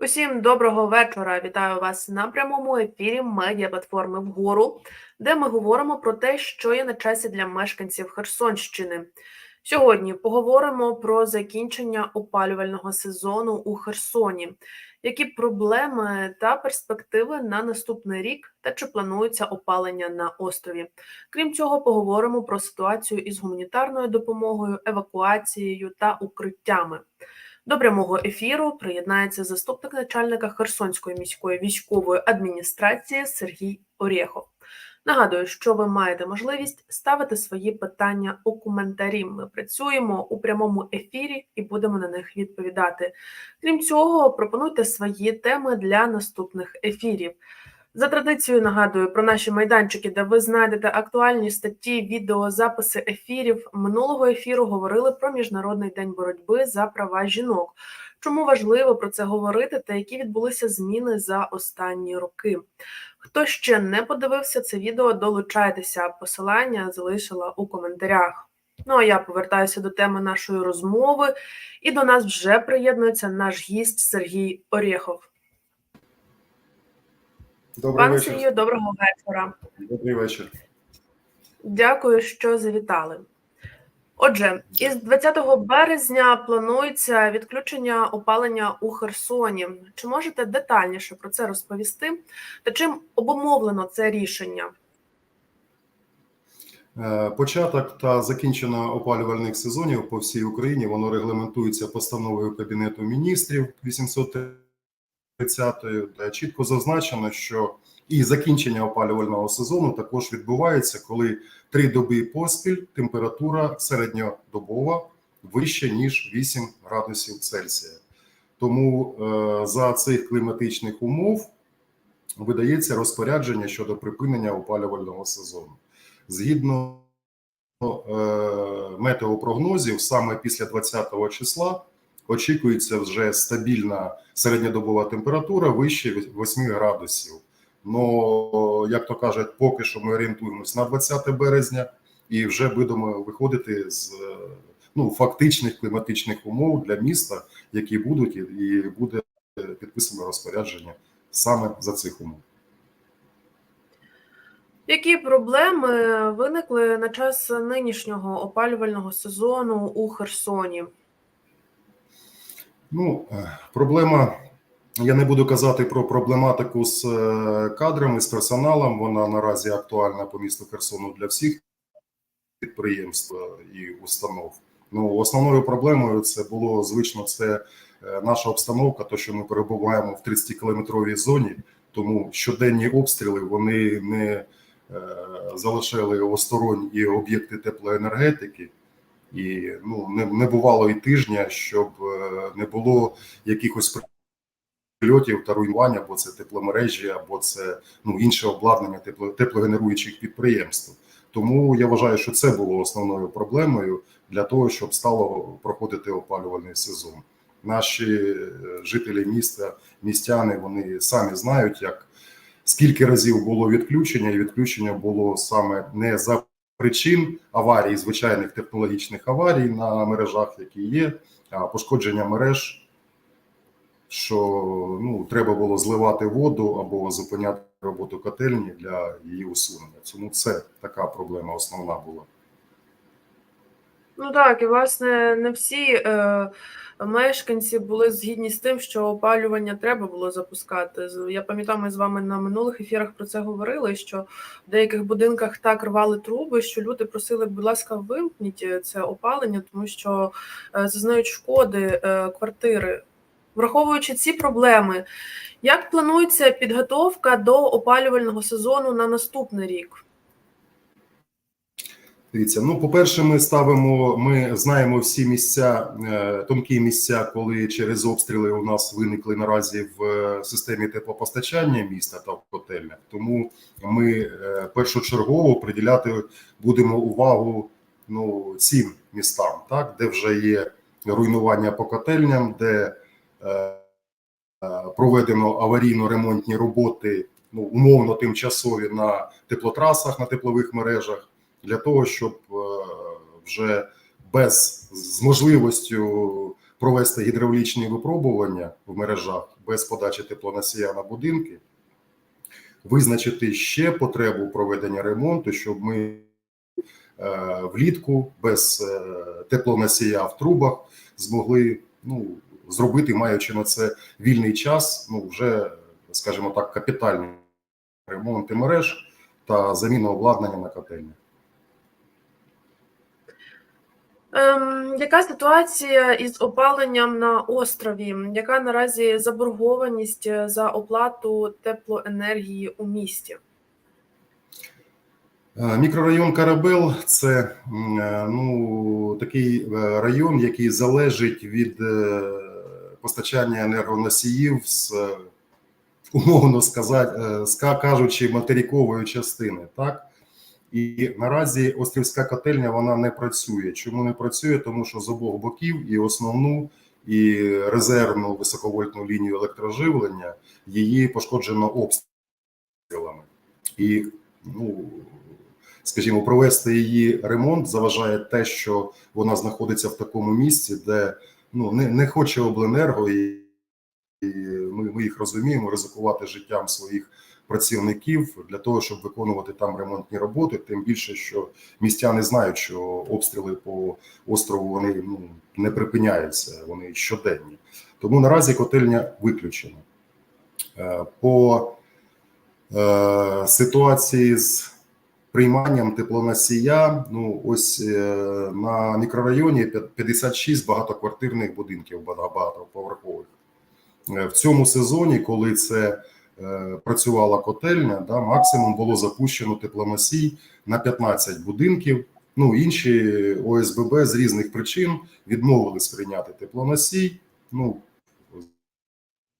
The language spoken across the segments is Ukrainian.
Усім доброго вечора. Вітаю вас на прямому ефірі медіаплатформи вгору, де ми говоримо про те, що є на часі для мешканців Херсонщини. Сьогодні поговоримо про закінчення опалювального сезону у Херсоні, які проблеми та перспективи на наступний рік, та чи планується опалення на острові. Крім цього, поговоримо про ситуацію із гуманітарною допомогою, евакуацією та укриттями. До прямого ефіру приєднається заступник начальника Херсонської міської військової адміністрації Сергій Орєхов. Нагадую, що ви маєте можливість ставити свої питання у коментарі. Ми працюємо у прямому ефірі і будемо на них відповідати. Крім цього, пропонуйте свої теми для наступних ефірів. За традицією нагадую про наші майданчики, де ви знайдете актуальні статті, відео, записи ефірів. Минулого ефіру говорили про міжнародний день боротьби за права жінок. Чому важливо про це говорити та які відбулися зміни за останні роки? Хто ще не подивився це відео, долучайтеся. Посилання залишила у коментарях. Ну а я повертаюся до теми нашої розмови, і до нас вже приєднується наш гість Сергій Орєхов. Добрий Пане. Сергію, доброго вечора. Добрий вечір. Дякую, що завітали. Отже, із 20 березня планується відключення опалення у Херсоні. Чи можете детальніше про це розповісти? Та чим обумовлено це рішення? Е, Початок та закінчення опалювальних сезонів по всій Україні воно регламентується постановою Кабінету міністрів 830, де чітко зазначено, що і закінчення опалювального сезону також відбувається, коли три доби поспіль температура середньодобова вища ніж 8 градусів Цельсія. Тому е, за цих кліматичних умов видається розпорядження щодо припинення опалювального сезону. Згідно е, метеопрогнозів, саме після 20 числа очікується вже стабільна середньодобова температура вище 8 градусів. Ну, як то кажуть, поки що ми орієнтуємось на 20 березня і вже будемо виходити з ну, фактичних кліматичних умов для міста, які будуть, і буде підписано розпорядження саме за цих умов. Які проблеми виникли на час нинішнього опалювального сезону у Херсоні? Ну, е, проблема. Я не буду казати про проблематику з е, кадрами, з персоналом. Вона наразі актуальна по місту Херсону для всіх підприємств е, і установ. Ну, основною проблемою це було звично це наша обстановка, то що ми перебуваємо в 30-кілометровій зоні, тому щоденні обстріли вони не залишали осторонь і об'єкти теплоенергетики. І ну не, не бувало і тижня, щоб е, не було якихось прильотів та руйнувань, або це тепломережі, або це ну інше обладнання тепло, теплогенеруючих підприємств. Тому я вважаю, що це було основною проблемою для того, щоб стало проходити опалювальний сезон. Наші е, жителі міста, містяни, вони самі знають, як скільки разів було відключення, і відключення було саме не за причин аварій, звичайних технологічних аварій на мережах, які є, пошкодження мереж, що ну, треба було зливати воду або зупиняти роботу котельні для її усунення. Тому це така проблема основна була. Ну так, і власне не всі е, мешканці були згідні з тим, що опалювання треба було запускати. Я пам'ятаю, ми з вами на минулих ефірах про це говорили. Що в деяких будинках так рвали труби, що люди просили, будь ласка, вимкніть е, це опалення, тому що е, зазнають шкоди е, квартири. Враховуючи ці проблеми, як планується підготовка до опалювального сезону на наступний рік? Дивіться, ну по-перше, ми ставимо, ми знаємо всі місця, е, тонкі місця, коли через обстріли у нас виникли наразі в е, системі теплопостачання міста та в котельнях. Тому ми е, першочергово приділяти будемо увагу ну цим містам, так де вже є руйнування по котельням, де е, проведено аварійно-ремонтні роботи, ну умовно тимчасові на теплотрасах, на теплових мережах для того, щоб е, вже без з можливістю провести гідравлічні випробування в мережах без подачі теплоносія на будинки, визначити ще потребу проведення ремонту, щоб ми е, влітку без е, теплоносія в трубах змогли ну, зробити, маючи на це вільний час, ну вже, скажімо так, капітальні ремонти мереж та заміну обладнання на котельні. Ем, яка ситуація із опаленням на острові? Яка наразі заборгованість е, за оплату теплоенергії у місті? Е, Мікрорайон Карабел це е, ну, такий район, який залежить від постачання енергоносіїв з умовно сказати, кажучи, материкової частини. Так? І наразі острівська котельня вона не працює. Чому не працює? Тому що з обох боків і основну, і резервну високовольтну лінію електроживлення її пошкоджено обстрілами. І ну, скажімо, провести її ремонт заважає те, що вона знаходиться в такому місці, де ну не, не хоче обленерго, і, і ми, ми їх розуміємо, ризикувати життям своїх працівників для того, щоб виконувати там ремонтні роботи. Тим більше, що містяни знають, що обстріли по острову вони ну не припиняються, вони щоденні. Тому наразі котельня виключена. Е, По е, ситуації з прийманням теплоносія. Ну ось е, на мікрорайоні 56 багатоквартирних будинків багатоповерхових. Е, В цьому сезоні, коли це працювала котельня, да, максимум було запущено теплоносій на 15 будинків. Ну інші ОСББ з різних причин відмовились прийняти теплоносій. Ну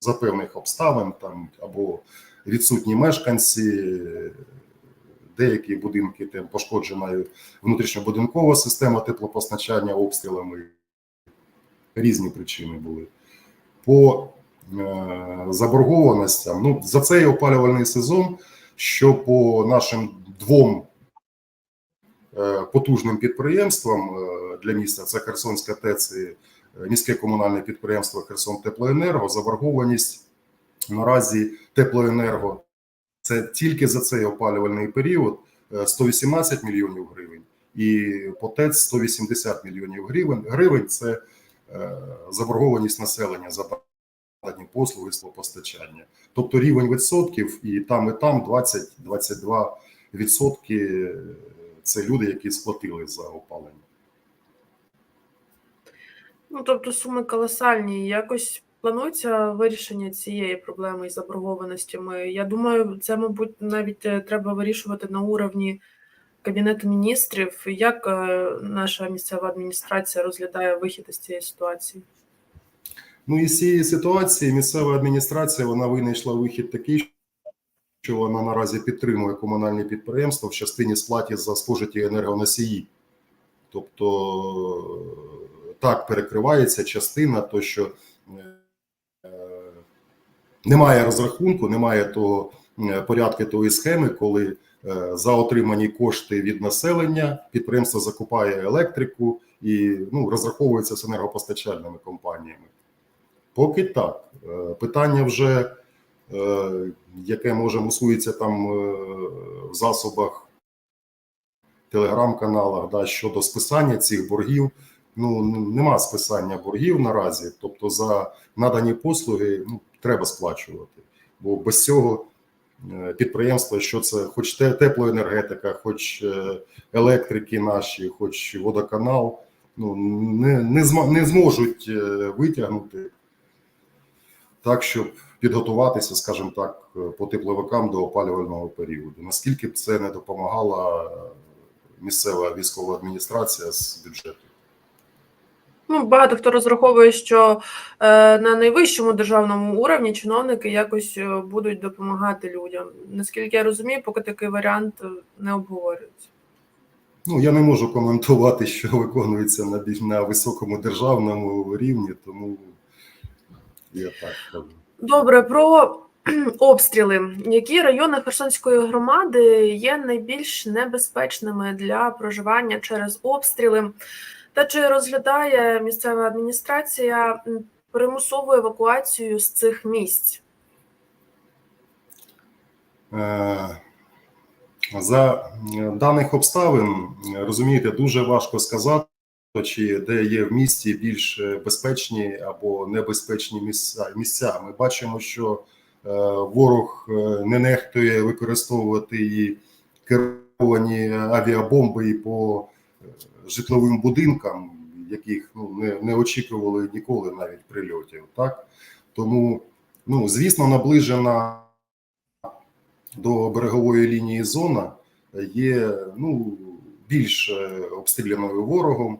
за певних обставин там або відсутні мешканці, деякі будинки там пошкоджена внутрішньобудинкова система теплопостачання обстрілами. Різні причини були. По е, заборгованостям, ну за цей опалювальний сезон, що по нашим двом е, потужним підприємствам е, для міста це Херсонська ТЕЦ і е, міське комунальне підприємство Херсон Теплоенерго. Заборгованість наразі теплоенерго це тільки за цей опалювальний період е, 118 мільйонів гривень, і по ТЕЦ 180 мільйонів гривень. Гривень це е, заборгованість населення за дані послуги з постачання. Тобто рівень відсотків і там, і там 20-22 відсотки це люди, які сплатили за опалення. Ну, тобто суми колосальні. Якось планується вирішення цієї проблеми із заборгованостями. Я думаю, це, мабуть, навіть е, треба вирішувати на уровні Кабінету міністрів. Як е, наша місцева адміністрація розглядає вихід із цієї ситуації? Ну і з цієї ситуації місцева адміністрація вона винайшла вихід такий, що вона наразі підтримує комунальні підприємства в частині сплаті за спожиті енергоносії. Тобто так перекривається частина, то що е, немає розрахунку, немає того е, порядку тої схеми, коли е, за отримані кошти від населення підприємство закупає електрику і ну, розраховується з енергопостачальними компаніями. Поки так. Е, Питання вже, е, яке може мусується там е, в засобах, телеграм-каналах да, щодо списання цих боргів. Ну нема списання боргів наразі. Тобто за надані послуги ну, треба сплачувати. Бо без цього підприємства, що це, хоч теплоенергетика, хоч електрики наші, хоч водоканал, ну не, не, зможуть витягнути так, щоб підготуватися, скажімо так, по тепловикам до опалювального періоду. Наскільки б це не допомагала місцева військова адміністрація з бюджету? Ну, багато хто розраховує, що е, на найвищому державному уровні чиновники якось е, будуть допомагати людям. Наскільки я розумію, поки такий варіант е, не обговорюється. Ну я не можу коментувати, що виконується на більш на високому державному рівні, тому я так кажу. Добре, про обстріли. Які райони Херсонської громади є найбільш небезпечними для проживання через обстріли? Та чи розглядає місцева адміністрація примусову евакуацію з цих місць? Е, За е, даних обставин, е, розумієте, дуже важко сказати, чи де є в місті більш е, безпечні або небезпечні місця. місця. Ми бачимо, що е, ворог е, не нехтує використовувати і керовані авіабомби і по житловим будинкам, яких ну, не, не очікували ніколи навіть прильотів. Так? Тому, ну, звісно, наближена до берегової лінії зона є ну, більш обстріляною ворогом,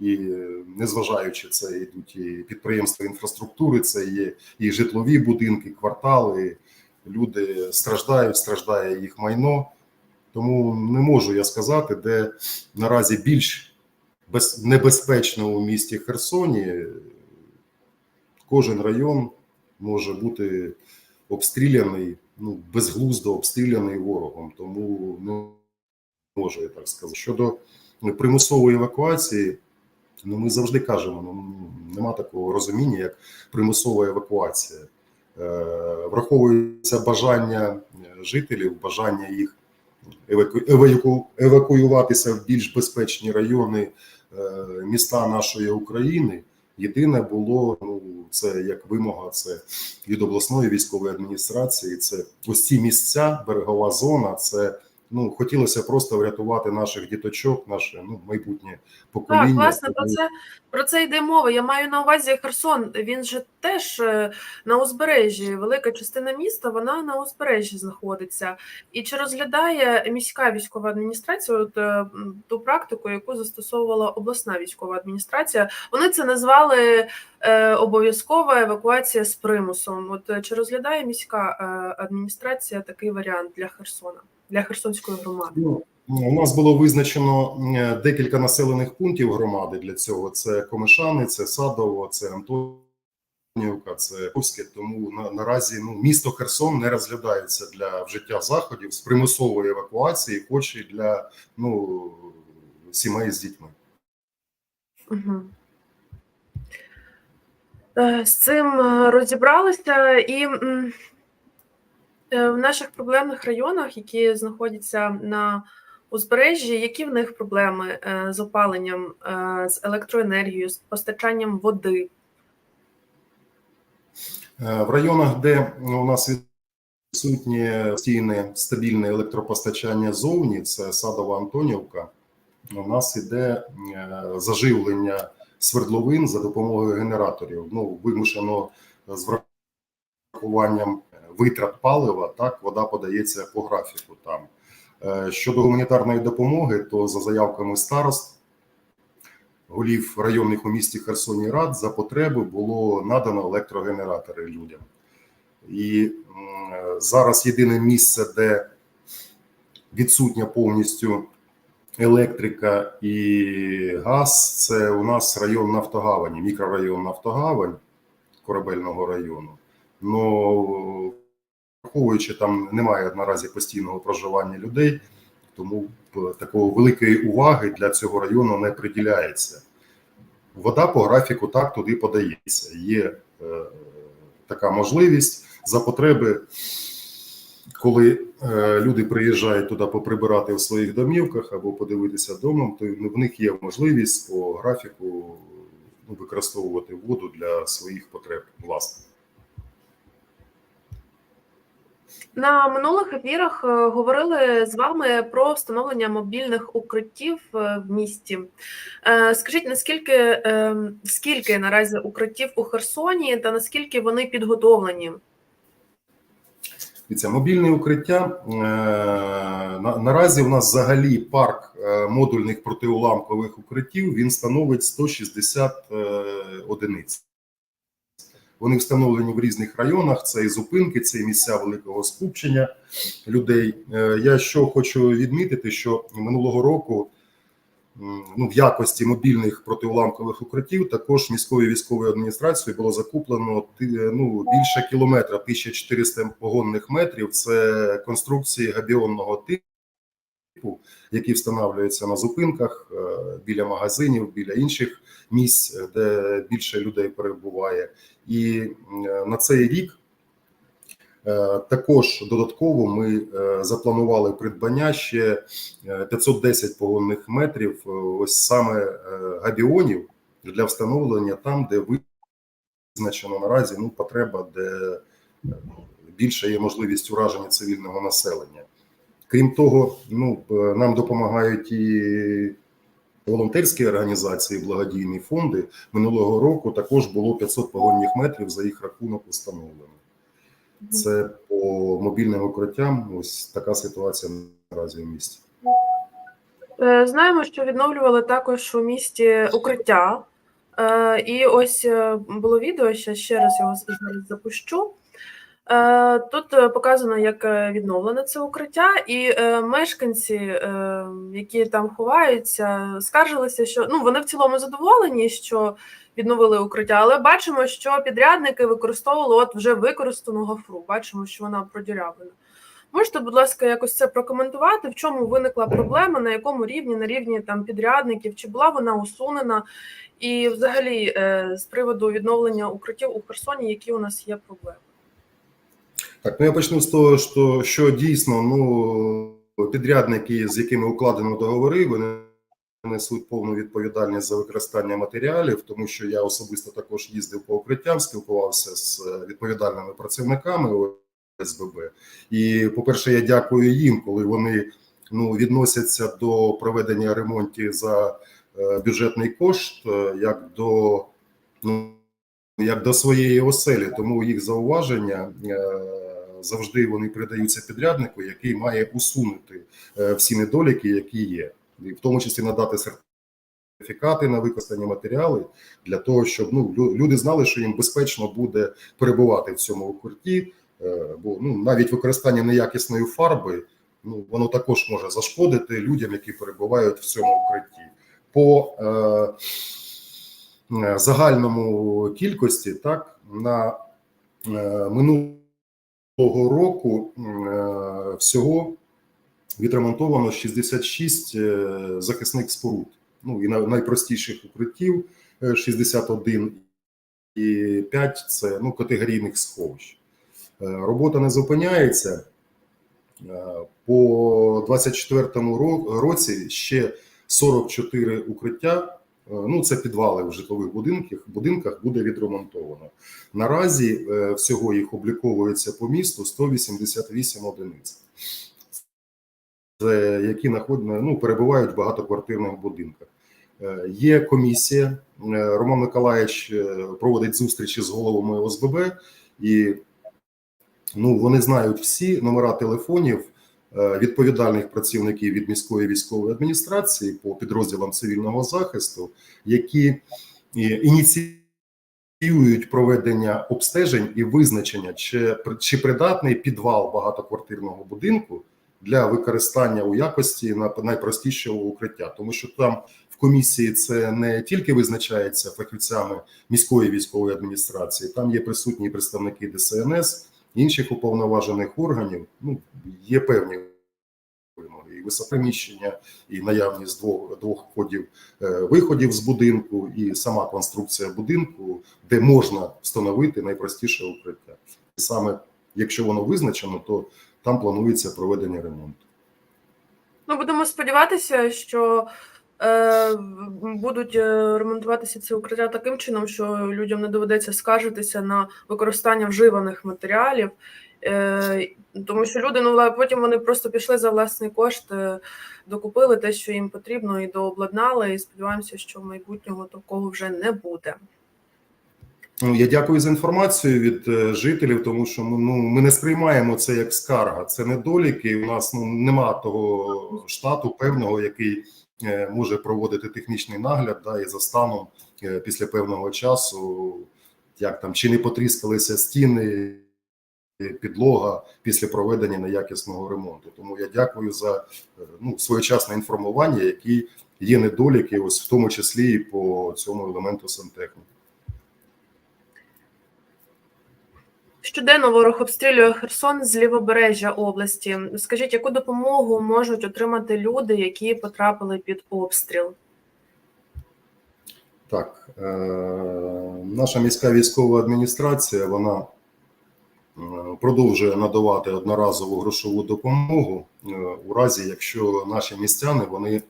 і е, незважаючи це йдуть і підприємства інфраструктури, це є і житлові будинки, квартали. Люди страждають, страждає їх майно. Тому не можу я сказати, де наразі більш без, небезпечно у місті Херсоні. Кожен район може бути обстріляний, ну, безглуздо обстріляний ворогом. Тому не можу я так сказати. Щодо примусової евакуації, ну ми завжди кажемо, ну нема такого розуміння, як примусова евакуація. Е, Враховується бажання жителів, бажання їх еваку... еваку... евакуюватися в більш безпечні райони е, міста нашої України. Єдине було ну це як вимога, це від обласної військової адміністрації. Це ось ці місця, берегова зона. Це ну хотілося просто врятувати наших діточок, наше ну майбутнє покоління. Так, власне, про це про це йде мова. Я маю на увазі Херсон. Він же теж е, на узбережжі. Велика частина міста вона на узбережжі знаходиться. І чи розглядає міська військова адміністрація от, е, ту практику, яку застосовувала обласна військова адміністрація? Вони це назвали е, обов'язкова евакуація з примусом. От е, чи розглядає міська адміністрація такий варіант для Херсона, для Херсонської громади? Ну, у нас було визначено декілька населених пунктів громади для цього: це Комишани, це Садово, це Антонівка, це Курське. Тому на, наразі ну, місто Херсон не розглядається для вжиття заходів з примусової евакуації, хоч і для ну, сімей з дітьми. Угу. З цим е, розібралися, і в наших проблемних районах, які знаходяться на узбережжі, які в них проблеми е, з опаленням, е, з електроенергією, з постачанням води? Е, В районах, де у нас відсутнє постійне стабільне електропостачання зовні, це Садова Антонівка. У нас іде е, заживлення свердловин за допомогою генераторів. Ну, вимушено з врахуванням витрат палива, так вода подається по графіку там. Е, Щодо гуманітарної допомоги, то за заявками старост голів районних у місті Херсоні Рад за потреби було надано електрогенератори людям. І зараз єдине місце, де відсутня повністю електрика і газ, це у нас район Нафтогавані, мікрорайон Нафтогавань корабельного району. Но враховуючи, там немає наразі постійного проживання людей, тому такої великої уваги для цього району не приділяється. Вода по графіку так туди подається. Є е, така можливість за потреби, коли е, люди приїжджають туди поприбирати в своїх домівках або подивитися домом, то в них є можливість по графіку ну, використовувати воду для своїх потреб власних. На минулих ефірах е, говорили з вами про встановлення мобільних укриттів е, в місті. Е, Скажіть, наскільки скільки наразі укриттів у Херсоні та наскільки вони підготовлені? Дивіться, мобільне укриття на, наразі у нас взагалі парк модульних протиуламкових укриттів він становить 160 е, одиниць. Вони встановлені в різних районах. Це і зупинки, це і місця великого скупчення людей. Е, Я що хочу відмітити, що минулого року ну, в якості мобільних протиуламкових укриттів також міською військовою адміністрацією було закуплено ну, більше кілометра, 1400 погонних метрів. Це конструкції габіонного які встановлюються на зупинках е, біля магазинів, біля інших місць, е, де більше людей перебуває. І е, на цей рік також додатково ми запланували придбання ще е, 510 погонних метрів, ось саме габіонів для встановлення там, де визначено наразі ну, потреба, де більше є можливість ураження цивільного населення. Крім того, ну е, нам допомагають і волонтерські організації, благодійні фонди. Минулого року також було 500 погонних метрів за їх рахунок установлено. Це по мобільним укриттям. Ось така ситуація наразі в місті. Е, Знаємо, що відновлювали також у місті укриття. Е, І ось було відео, ще, ще раз його зараз запущу. Е, Тут е, показано, як е, відновлене це укриття, і мешканці, які там ховаються, скаржилися, що ну вони в цілому задоволені, що відновили укриття, але бачимо, що підрядники використовували от вже використану гофру. Бачимо, що вона продірявлена. Можете, будь ласка, якось це прокоментувати, в чому виникла проблема, на якому рівні, на рівні там підрядників, чи була вона усунена, і взагалі з приводу відновлення укриттів у Херсоні, які у нас є проблеми? Так, ну я почну з того, що, що дійсно ну підрядники, з якими укладено договори, вони несуть повну відповідальність за використання матеріалів, тому що я особисто також їздив по укриттям, спілкувався з відповідальними працівниками ОСББ. І, по-перше, я дякую їм, коли вони ну, відносяться до проведення ремонтів за е, бюджетний кошт, е, як до ну, як до своєї оселі, тому їх зауваження е, завжди вони передаються підряднику, який має усунути е, всі недоліки, які є, і в тому числі надати сертифікати на використані матеріали для того, щоб ну люди знали, що їм безпечно буде перебувати в цьому укритті, е, бо ну навіть використання неякісної фарби. Ну, воно також може зашкодити людям, які перебувають в цьому укритті. По е, е, загальному кількості, так на е, минулого року е, всього відремонтовано 66 е, захисних споруд. Ну і на найпростіших укриттів е, 61 і 5 – це ну, категорійних сховищ. Е, Робота не зупиняється. Е, По 24-му році ще 44 укриття. Е, Ну, це підвали в житлових будинках, будинках буде відремонтовано. Наразі е, всього їх обліковується по місту 188 одиниць, які наход- ну, перебувають в багатоквартирних будинках. Е, Є комісія. е, Роман Миколаївич е, проводить зустрічі з головами ОСББ, і ну, вони знають всі номера телефонів е, відповідальних працівників від міської військової адміністрації по підрозділам цивільного захисту, які е, ініціюють проведення обстежень і визначення, чи, чи придатний підвал багатоквартирного будинку для використання у якості на найпростішого укриття, тому що там комісії це не тільки визначається фахівцями міської військової адміністрації, там є присутні представники ДСНС, інших уповноважених органів. Ну є певні вимоги, і високоміщення, і наявність двох двох входів е, виходів з будинку, і сама конструкція будинку, де можна встановити найпростіше укриття. І саме якщо воно визначено, то там планується проведення ремонту. Ну, будемо сподіватися, що будуть е, ремонтуватися ці укриття таким чином, що людям не доведеться скаржитися на використання вживаних матеріалів. Е, тому що люди, ну потім вони просто пішли за власний кошт, е, докупили те, що їм потрібно, і дообладнали. І сподіваємося, що в майбутнього такого вже не буде. Ну, я дякую за інформацію від е, жителів, тому що ми, ну, ми не сприймаємо це як скарга. Це недоліки. У нас ну, нема того штату певного, який е, може проводити технічний нагляд, да, і за станом е, після певного часу, як там чи не потріскалися стіни, е, підлога після проведення неякісного ремонту. Тому я дякую за е, ну, своєчасне інформування, які є недоліки, ось в тому числі і по цьому елементу сантехніки. Щоденно ворог обстрілює Херсон з лівобережжя області. Скажіть, яку допомогу можуть отримати люди, які потрапили під обстріл? Так, е, наша міська військова адміністрація вона е, продовжує надавати одноразову грошову допомогу е, у разі, якщо наші містяни вони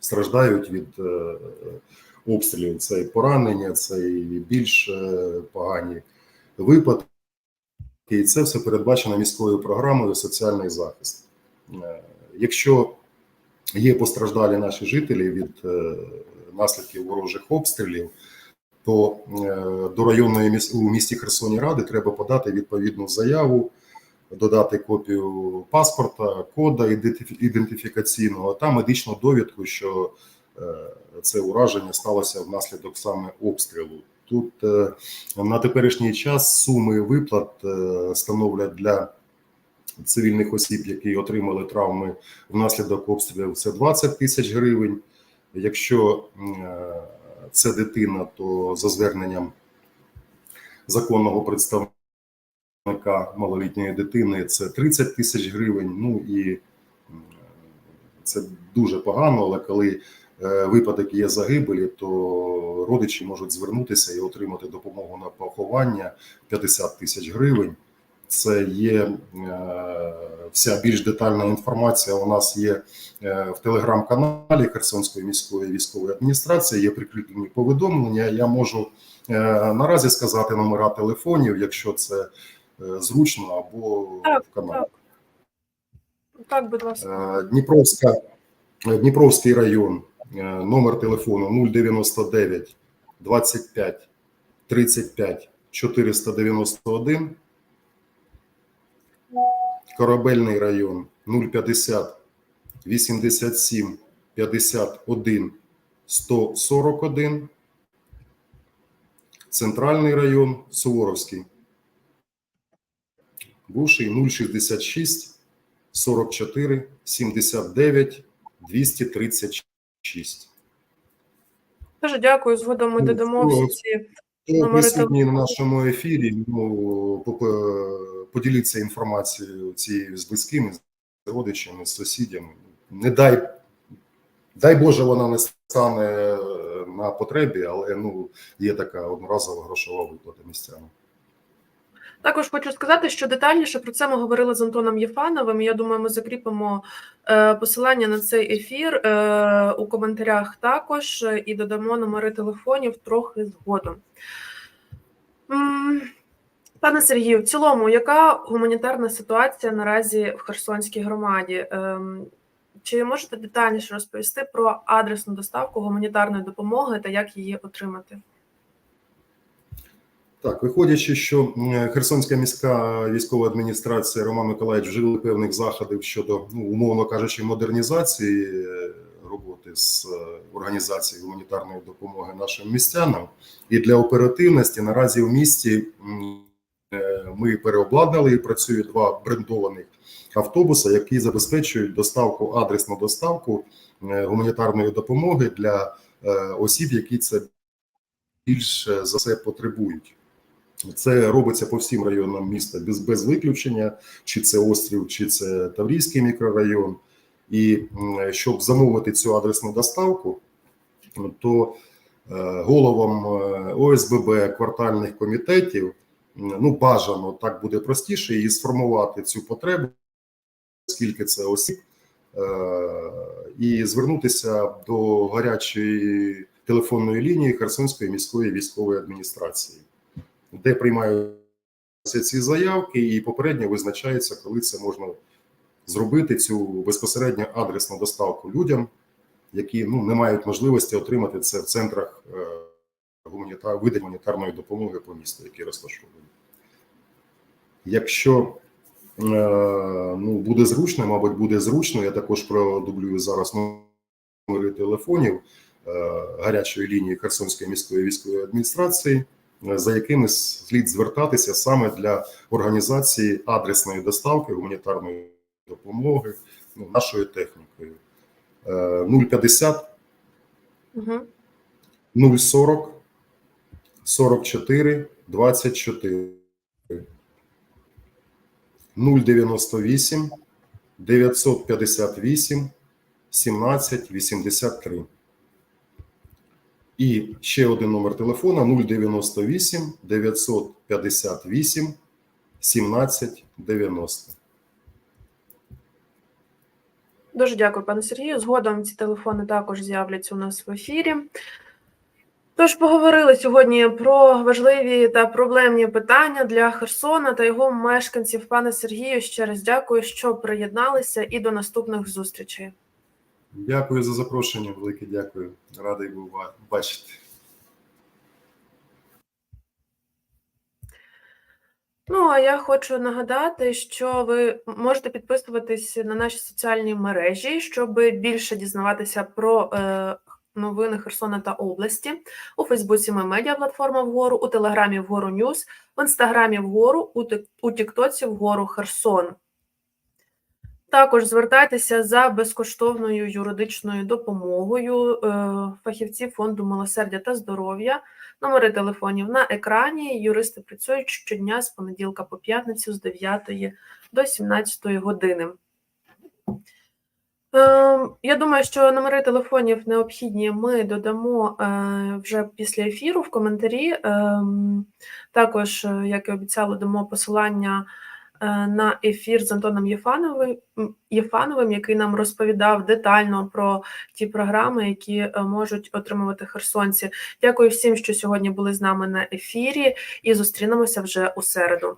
страждають від обстрілів. Це і поранення, це і більш погані випадки. І це все передбачено міською програмою соціальний захист. Е, Якщо є постраждалі наші жителі від е, наслідків ворожих обстрілів, то е, до районної міс- у місті Херсоні Ради треба подати відповідну заяву, додати копію паспорта, кода ідентифікаційного та медичну довідку, що це ураження сталося внаслідок саме обстрілу. Тут е, на теперішній час суми виплат е, становлять для цивільних осіб, які отримали травми внаслідок обстрілів, це 20 тисяч гривень. Якщо е, це дитина, то за зверненням законного представника малолітньої дитини це 30 тисяч гривень. Ну і це дуже погано, але коли випадок є загибелі, то родичі можуть звернутися і отримати допомогу на поховання 50 тисяч гривень. Це є е, вся більш детальна інформація. У нас є е, в телеграм-каналі Херсонської міської військової адміністрації. Є прикріплені повідомлення. Я можу е, наразі сказати номера телефонів, якщо це е, зручно, або Так, в каналі. так. Так, будь ласка. Е, Дніпровська, е, Дніпровський район, е, номер телефону 099 25 35 491. Корабельний район 050 87 51 141. Центральний район Суворовський. Бувший 066 44 79 236. Дуже дякую. Згодом ми Ну, додамо всі ну, ці. Номери присутній на нашому ефірі, ну, поп- поділіться інформацією цією з близькими, з родичами, з сусідями. Не дай, дай Боже, вона не стане е, на потребі, але ну, є така одноразова грошова виплата містянам. Також хочу сказати, що детальніше про це ми говорили з Антоном Єфановим. Я думаю, ми закріпимо е, посилання на цей ефір е, у коментарях також е, і додамо номери телефонів трохи згодом. Пане Сергію, в цілому, яка гуманітарна ситуація наразі в Херсонській громаді? Ем, Чи можете детальніше розповісти про адресну доставку гуманітарної допомоги та як її отримати? Так, виходячи, що Херсонська міська військова адміністрація Роман Миколаївич вжили певних заходів щодо, ну, умовно кажучи, модернізації е, роботи з е, організації гуманітарної допомоги нашим містянам, і для оперативності наразі в місті е, ми переобладнали і працюють два брендованих автобуси, які забезпечують доставку, адресну доставку гуманітарної допомоги для осіб, які це більше за все потребують. Це робиться по всім районам міста без, без виключення, чи це острів, чи це Таврійський мікрорайон. І щоб замовити цю адресну доставку, то е, головам е, ОСББ квартальних комітетів ну бажано так буде простіше і сформувати цю потребу, скільки це осіб, е, і звернутися до гарячої телефонної лінії Херсонської міської військової адміністрації де приймаються ці заявки, і попередньо визначається, коли це можна зробити цю безпосередньо адресну доставку людям, які ну не мають можливості отримати це в центрах е, гуманітар... видань гуманітарної допомоги по місту, які розташовані. Якщо е, ну, буде зручно, мабуть, буде зручно. Я також продублюю зараз номери телефонів е, гарячої лінії Херсонської міської військової адміністрації за якими слід звертатися саме для організації адресної доставки гуманітарної допомоги ну, нашою технікою. Е, 050 Угу. 040 44 24. 098 958 17 83. І ще один номер телефона 098 958 17 90. Дуже дякую, пане Сергію. Згодом ці телефони також з'являться у нас в ефірі. Тож поговорили сьогодні про важливі та проблемні питання для Херсона та його мешканців. Пане Сергію, ще раз дякую, що приєдналися, і до наступних зустрічей. Дякую за запрошення. Велике дякую. Радий був бачити. Ну, а я хочу нагадати, що ви можете підписуватись на наші соціальні мережі, щоб більше дізнаватися про е, новини Херсона та області. У Фейсбуці ми медіаплатформа вгору, у Телеграмі вгору Ньюс, в Інстаграмі вгору, у Тіктоці вгору Херсон. Також звертайтеся за безкоштовною юридичною допомогою е, фахівців фонду милосердя та здоров'я. Номери телефонів на екрані. Юристи працюють щодня з понеділка по п'ятницю з 9 до 17 години. Е, Я думаю, що номери телефонів необхідні ми додамо е, вже після ефіру в коментарі. Ем, Також, як і обіцяли, дамо посилання на ефір з Антоном Єфановим, Єфановим, який нам розповідав детально про ті програми, які е, можуть отримувати херсонці. Дякую всім, що сьогодні були з нами на ефірі, і зустрінемося вже у середу.